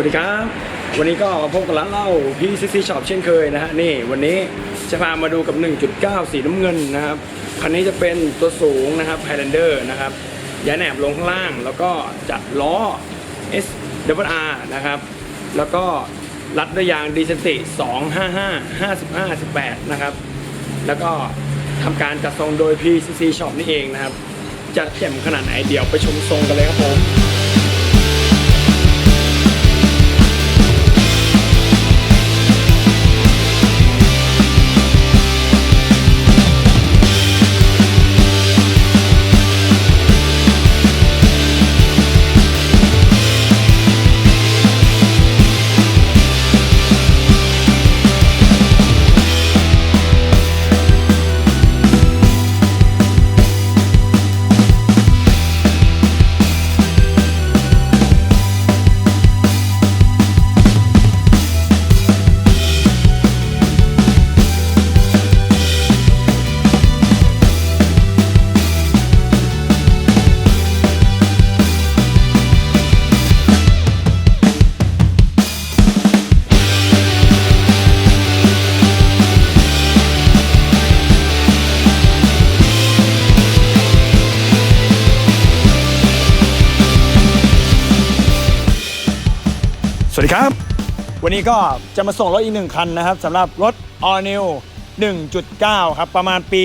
วัสดีครับ วันนี้ก็มาพบกับร้านเหล้า PCC Shop เช่นเคยนะฮะนี่วันนี้จะพามาดูกับ 1.9 สีน้ำเงินนะครับคันนี้จะเป็นตัวสูงนะครับ Highlander นะครับย้ายแหนบลงข้างล่าง แล้วก็จะล้อ S W R นะครับ แล้วก็รัดด้วยยางดีเซนติ255 55 18 นะครับ แล้วก็ทำการจัดทรงโดย PCC Shop นี่เองนะครับจะเข็มขนาดไหนเดี๋ยวไปชมทรงกันเลยครับผม วัสดีครับ วันนี้ก็จะมาส่งรถอีกหนึ่งคันนะครับสำหรับรถ All New 1.9 ครับ ประมาณปี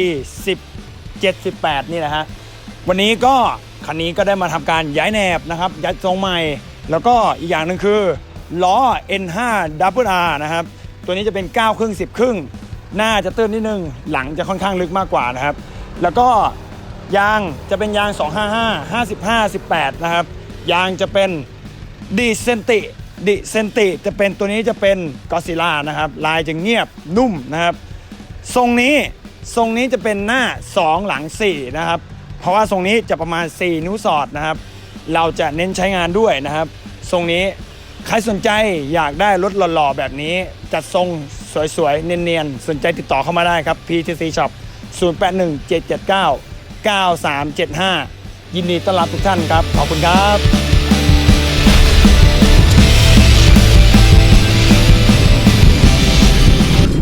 10 78นี่แหละฮะ วันนี้ก็คันนี้ก็ได้มาทำการย้ายแหนบนะครับย้ายทรงใหม่ แล้วก็อีกอย่างหนึ่งคือล้อ N5 Double R นะครับ ตัวนี้จะเป็น 9 ครึ่ง 10 ครึ่ง หน้าจะตื้นนิดนึง หลังจะค่อนข้างลึกมากกว่านะครับ แล้วก็ยางจะเป็นยาง 255 55 18 นะครับ ยางจะเป็นดิเซนติ ดิเซนติจะเป็นตัวนี้จะเป็นกอซิล่านะครับ ลายจะเงียบนุ่มนะครับ ทรงนี้ทรงนี้จะเป็นหน้า 2 หลัง 4 นะครับ เพราะว่าทรงนี้จะประมาณ 4 นิ้วสอดนะครับ เราจะเน้นใช้งานด้วยนะครับ ทรงนี้ใครสนใจอยากได้รถหล่อๆแบบนี้ จัดทรงสวยๆ เนียนๆ สนใจติดต่อเข้ามาได้ครับ PTC Shop 081779 9375 ยินดีต้อนรับทุกท่านครับ ขอบคุณครับ